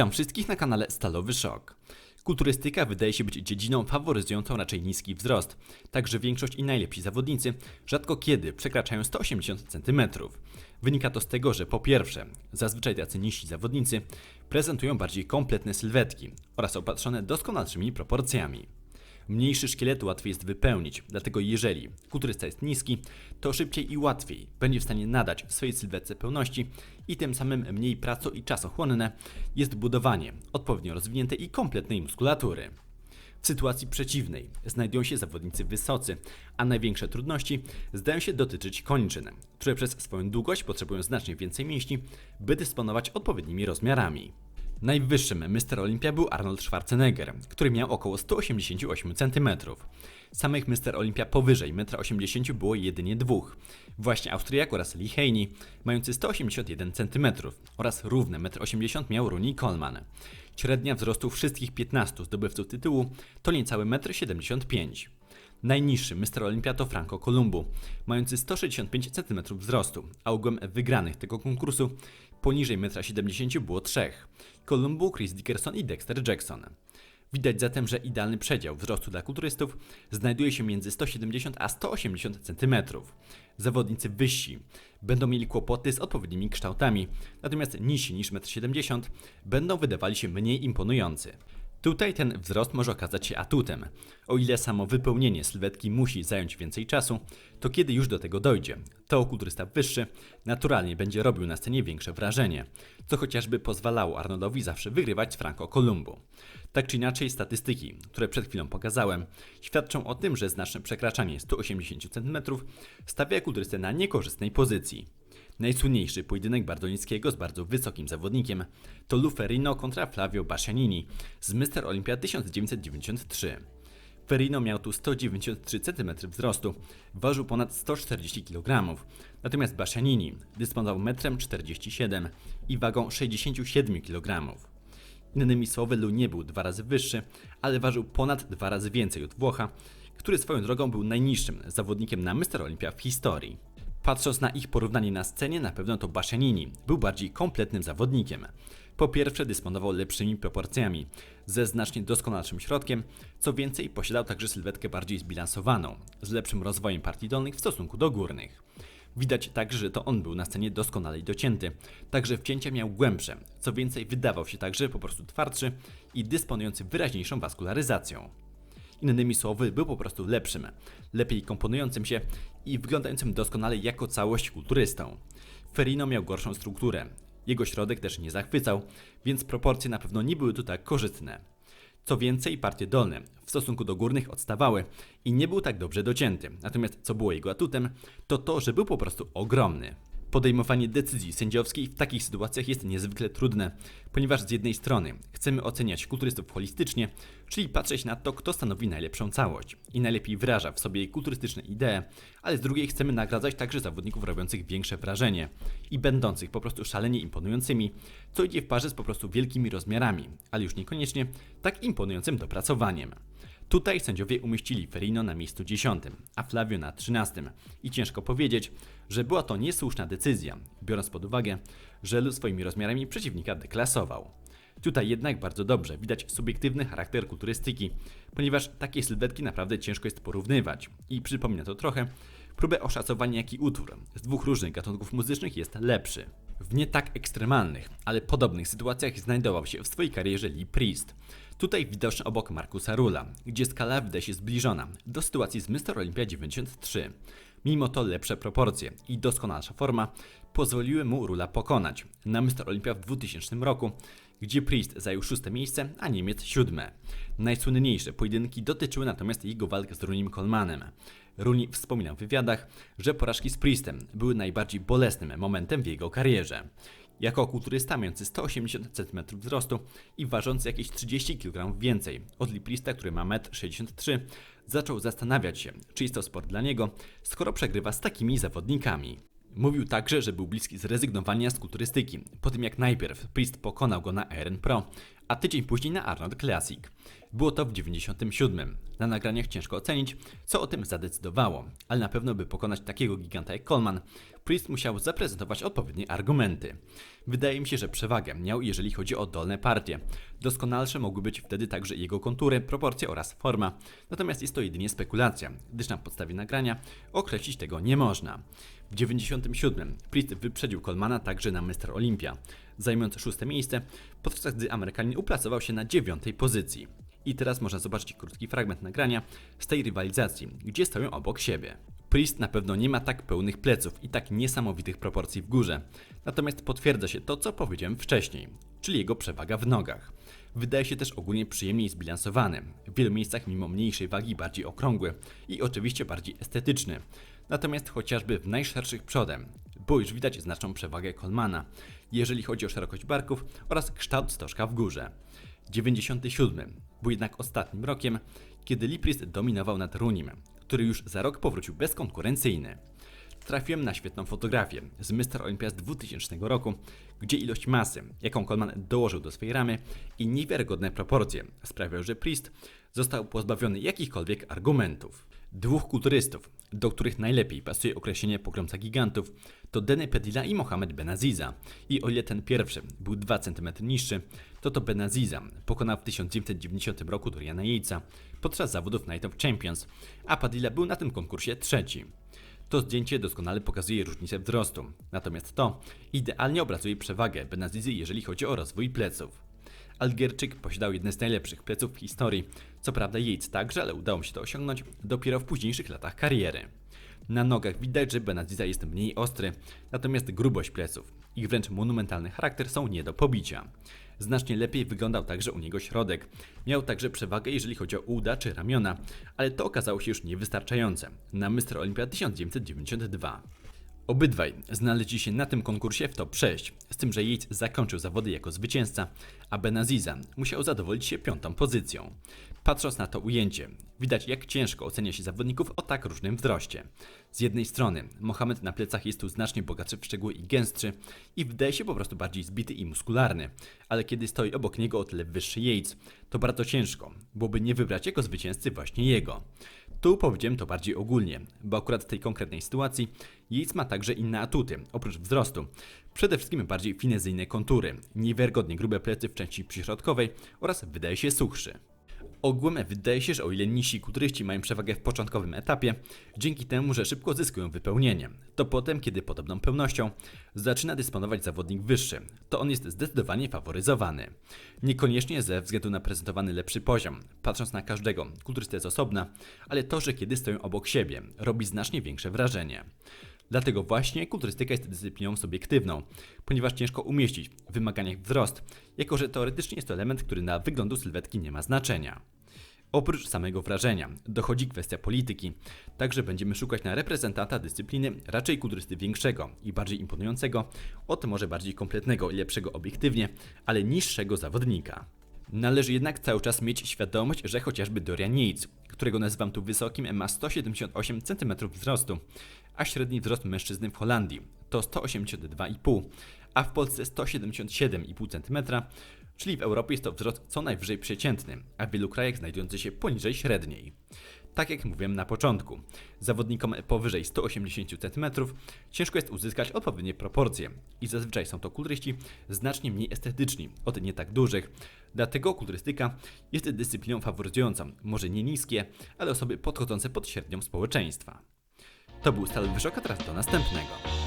Witam wszystkich na kanale Stalowy Szok. Kulturystyka wydaje się być dziedziną faworyzującą raczej niski wzrost, także większość i najlepsi zawodnicy rzadko kiedy przekraczają 180 cm. Wynika to z tego, że po pierwsze, zazwyczaj tacy niżsi zawodnicy prezentują bardziej kompletne sylwetki oraz opatrzone doskonalszymi proporcjami. Mniejszy szkielet łatwiej jest wypełnić, dlatego jeżeli kulturysta jest niski, to szybciej i łatwiej będzie w stanie nadać swojej sylwetce pełności i tym samym mniej praco i czasochłonne jest budowanie odpowiednio rozwiniętej i kompletnej muskulatury. W sytuacji przeciwnej znajdują się zawodnicy wysocy, a największe trudności zdają się dotyczyć kończyn, które przez swoją długość potrzebują znacznie więcej mięśni, by dysponować odpowiednimi rozmiarami. Najwyższym Mr. Olympia był Arnold Schwarzenegger, który miał około 188 cm. Samych Mr. Olympia powyżej 1,80 m było jedynie dwóch. Właśnie Austriak oraz Lee Haney, mający 181 cm oraz równe 1,80 m miał Rooney Coleman. Średnia wzrostu wszystkich 15 zdobywców tytułu to niecałe 1,75 m. Najniższy Mr. Olympia to Franco Columbu, mający 165 cm wzrostu, a ogółem wygranych tego konkursu poniżej 1,70 m było trzech. Columbu, Chris Dickerson i Dexter Jackson. Widać zatem, że idealny przedział wzrostu dla kulturystów znajduje się między 170 a 180 cm. Zawodnicy wyżsi będą mieli kłopoty z odpowiednimi kształtami, natomiast niżsi niż 1,70 m będą wydawali się mniej imponujący. Tutaj ten wzrost może okazać się atutem. O ile samo wypełnienie sylwetki musi zająć więcej czasu, to kiedy już do tego dojdzie, to kulturysta wyższy naturalnie będzie robił na scenie większe wrażenie, co chociażby pozwalało Arnoldowi zawsze wygrywać z Franco Columbu. Tak czy inaczej, statystyki, które przed chwilą pokazałem, świadczą o tym, że znaczne przekraczanie 180 cm stawia kulturystę na niekorzystnej pozycji. Najsłynniejszy pojedynek Bardonickiego z bardzo wysokim zawodnikiem to Luferino kontra Flavio Bascianini z Mr. Olympia 1993. Ferrino miał tu 193 cm wzrostu, ważył ponad 140 kg, natomiast Bascianini dysponował 1,47 m i wagą 67 kg. Innymi słowy, Lu nie był dwa razy wyższy, ale ważył ponad dwa razy więcej od Włocha, który swoją drogą był najniższym zawodnikiem na Mr. Olympia w historii. Patrząc na ich porównanie na scenie, na pewno to Bascianini był bardziej kompletnym zawodnikiem. Po pierwsze, dysponował lepszymi proporcjami, ze znacznie doskonalszym środkiem, co więcej, posiadał także sylwetkę bardziej zbilansowaną, z lepszym rozwojem partii dolnych w stosunku do górnych. Widać także, że to on był na scenie doskonale docięty, także wcięcia miał głębsze, co więcej, wydawał się także po prostu twardszy i dysponujący wyraźniejszą waskularyzacją. Innymi słowy, był po prostu lepszym, lepiej komponującym się i wyglądającym doskonale jako całość kulturystą. Ferino miał gorszą strukturę. Jego środek też nie zachwycał, więc proporcje na pewno nie były tu tak korzystne. Co więcej, partie dolne w stosunku do górnych odstawały i nie był tak dobrze docięty. Natomiast co było jego atutem, to to, że był po prostu ogromny. Podejmowanie decyzji sędziowskiej w takich sytuacjach jest niezwykle trudne, ponieważ z jednej strony chcemy oceniać kulturystów holistycznie, czyli patrzeć na to, kto stanowi najlepszą całość i najlepiej wyraża w sobie kulturystyczne idee, ale z drugiej chcemy nagradzać także zawodników robiących większe wrażenie i będących po prostu szalenie imponującymi, co idzie w parze z po prostu wielkimi rozmiarami, ale już niekoniecznie tak imponującym dopracowaniem. Tutaj sędziowie umieścili Ferino na miejscu 10, a Flavio na 13 i ciężko powiedzieć, że była to niesłuszna decyzja, biorąc pod uwagę, że swoimi rozmiarami przeciwnika deklasował. Tutaj jednak bardzo dobrze widać subiektywny charakter kulturystyki, ponieważ takie sylwetki naprawdę ciężko jest porównywać i przypomina to trochę próbę oszacowania jaki utwór z dwóch różnych gatunków muzycznych jest lepszy. W nie tak ekstremalnych, ale podobnych sytuacjach znajdował się w swojej karierze Lee Priest. Tutaj widoczny obok Markusa Rula, gdzie skala wydaje się zbliżona do sytuacji z Mr. Olympia 93. Mimo to lepsze proporcje i doskonalsza forma pozwoliły mu Rula pokonać na Mr. Olympia w 2000 roku, gdzie Priest zajął szóste miejsce, a Niemiec siódme. Najsłynniejsze pojedynki dotyczyły natomiast jego walk z Runim Colemanem. Rooney wspominał w wywiadach, że porażki z Priestem były najbardziej bolesnym momentem w jego karierze. Jako kulturysta mający 180 cm wzrostu i ważący jakieś 30 kg więcej od Liprista, który ma 1,63 m, zaczął zastanawiać się, czy jest to sport dla niego, skoro przegrywa z takimi zawodnikami. Mówił także, że był bliski zrezygnowania z kulturystyki, po tym jak najpierw Priest pokonał go na RN Pro, a tydzień później na Arnold Classic. Było to w 97. Na nagraniach ciężko ocenić, co o tym zadecydowało, ale na pewno by pokonać takiego giganta jak Coleman, Priest musiał zaprezentować odpowiednie argumenty. Wydaje mi się, że przewagę miał, jeżeli chodzi o dolne partie. Doskonalsze mogły być wtedy także jego kontury, proporcje oraz forma. Natomiast jest to jedynie spekulacja, gdyż na podstawie nagrania określić tego nie można. W 97 Priest wyprzedził Colemana także na Mr. Olympia, zajmując szóste miejsce, podczas gdy Amerykanin uplasował się na dziewiątej pozycji. I teraz można zobaczyć krótki fragment nagrania z tej rywalizacji, gdzie stoją obok siebie. Priest na pewno nie ma tak pełnych pleców i tak niesamowitych proporcji w górze. Natomiast potwierdza się to, co powiedziałem wcześniej, czyli jego przewaga w nogach. Wydaje się też ogólnie przyjemniej zbilansowany, w wielu miejscach mimo mniejszej wagi bardziej okrągły i oczywiście bardziej estetyczny. Natomiast chociażby w najszerszych przodem, bo już widać znaczną przewagę Colmana, jeżeli chodzi o szerokość barków oraz kształt stożka w górze. 97 był jednak ostatnim rokiem, kiedy Liprist dominował nad Runim, który już za rok powrócił bezkonkurencyjny. Trafiłem na świetną fotografię z Mr. Olympia z 2000 roku, gdzie ilość masy, jaką Coleman dołożył do swojej ramy i niewiarygodne proporcje sprawiają, że Priest został pozbawiony jakichkolwiek argumentów. Dwóch kulturystów, do których najlepiej pasuje określenie pogromca gigantów, to Denny Pedila i Mohamed Benaziza. I o ile ten pierwszy był 2 cm niższy, to to Benaziza pokonał w 1990 roku Doriana Yatesa podczas zawodów Night of Champions, a Padilla był na tym konkursie trzeci. To zdjęcie doskonale pokazuje różnicę wzrostu, natomiast to idealnie obrazuje przewagę Benazizy, jeżeli chodzi o rozwój pleców. Algierczyk posiadał jedne z najlepszych pleców w historii. Co prawda Yates także, ale udało mu się to osiągnąć dopiero w późniejszych latach kariery. Na nogach widać, że Benaziza jest mniej ostry, natomiast grubość pleców, ich wręcz monumentalny charakter są nie do pobicia. Znacznie lepiej wyglądał także u niego środek. Miał także przewagę, jeżeli chodzi o uda czy ramiona, ale to okazało się już niewystarczające na Mr. Olympia 1992. Obydwaj znaleźli się na tym konkursie w top 6, z tym, że Yates zakończył zawody jako zwycięzca, a Benaziza musiał zadowolić się piątą pozycją. Patrząc na to ujęcie, widać jak ciężko ocenia się zawodników o tak różnym wzroście. Z jednej strony, Mohamed na plecach jest tu znacznie bogatszy w szczegóły i gęstszy i wydaje się po prostu bardziej zbity i muskularny, ale kiedy stoi obok niego o tyle wyższy Yates, to bardzo ciężko byłoby nie wybrać jako zwycięzcy właśnie jego. Tu powiedziałem to bardziej ogólnie, bo akurat w tej konkretnej sytuacji Yates ma także inne atuty, oprócz wzrostu. Przede wszystkim bardziej finezyjne kontury, niewiarygodnie grube plecy w części przyśrodkowej oraz wydaje się suchszy. Ogółem wydaje się, że o ile nisi kulturyści mają przewagę w początkowym etapie, dzięki temu, że szybko zyskują wypełnienie, to potem, kiedy podobną pełnością zaczyna dysponować zawodnik wyższy, to on jest zdecydowanie faworyzowany. Niekoniecznie ze względu na prezentowany lepszy poziom, patrząc na każdego, kulturystę z osobna, ale to, że kiedy stoją obok siebie, robi znacznie większe wrażenie. Dlatego właśnie kulturystyka jest dyscypliną subiektywną, ponieważ ciężko umieścić w wymaganiach wzrost, jako że teoretycznie jest to element, który na wyglądu sylwetki nie ma znaczenia. Oprócz samego wrażenia dochodzi kwestia polityki, także będziemy szukać na reprezentanta dyscypliny raczej kulturysty większego i bardziej imponującego od może bardziej kompletnego i lepszego obiektywnie, ale niższego zawodnika. Należy jednak cały czas mieć świadomość, że chociażby Dorian Yates, którego nazywam tu wysokim, ma 178 cm wzrostu, a średni wzrost mężczyzny w Holandii to 182,5, a w Polsce 177,5 cm, czyli w Europie jest to wzrost co najwyżej przeciętny, a w wielu krajach znajdujący się poniżej średniej. Tak jak mówiłem na początku, zawodnikom powyżej 180 cm ciężko jest uzyskać odpowiednie proporcje i zazwyczaj są to kulturyści znacznie mniej estetyczni od nie tak dużych. Dlatego kulturystyka jest dyscypliną faworyzującą może nie niskie, ale osoby podchodzące pod średnią społeczeństwa. To był Stalowy Szok, a teraz do następnego.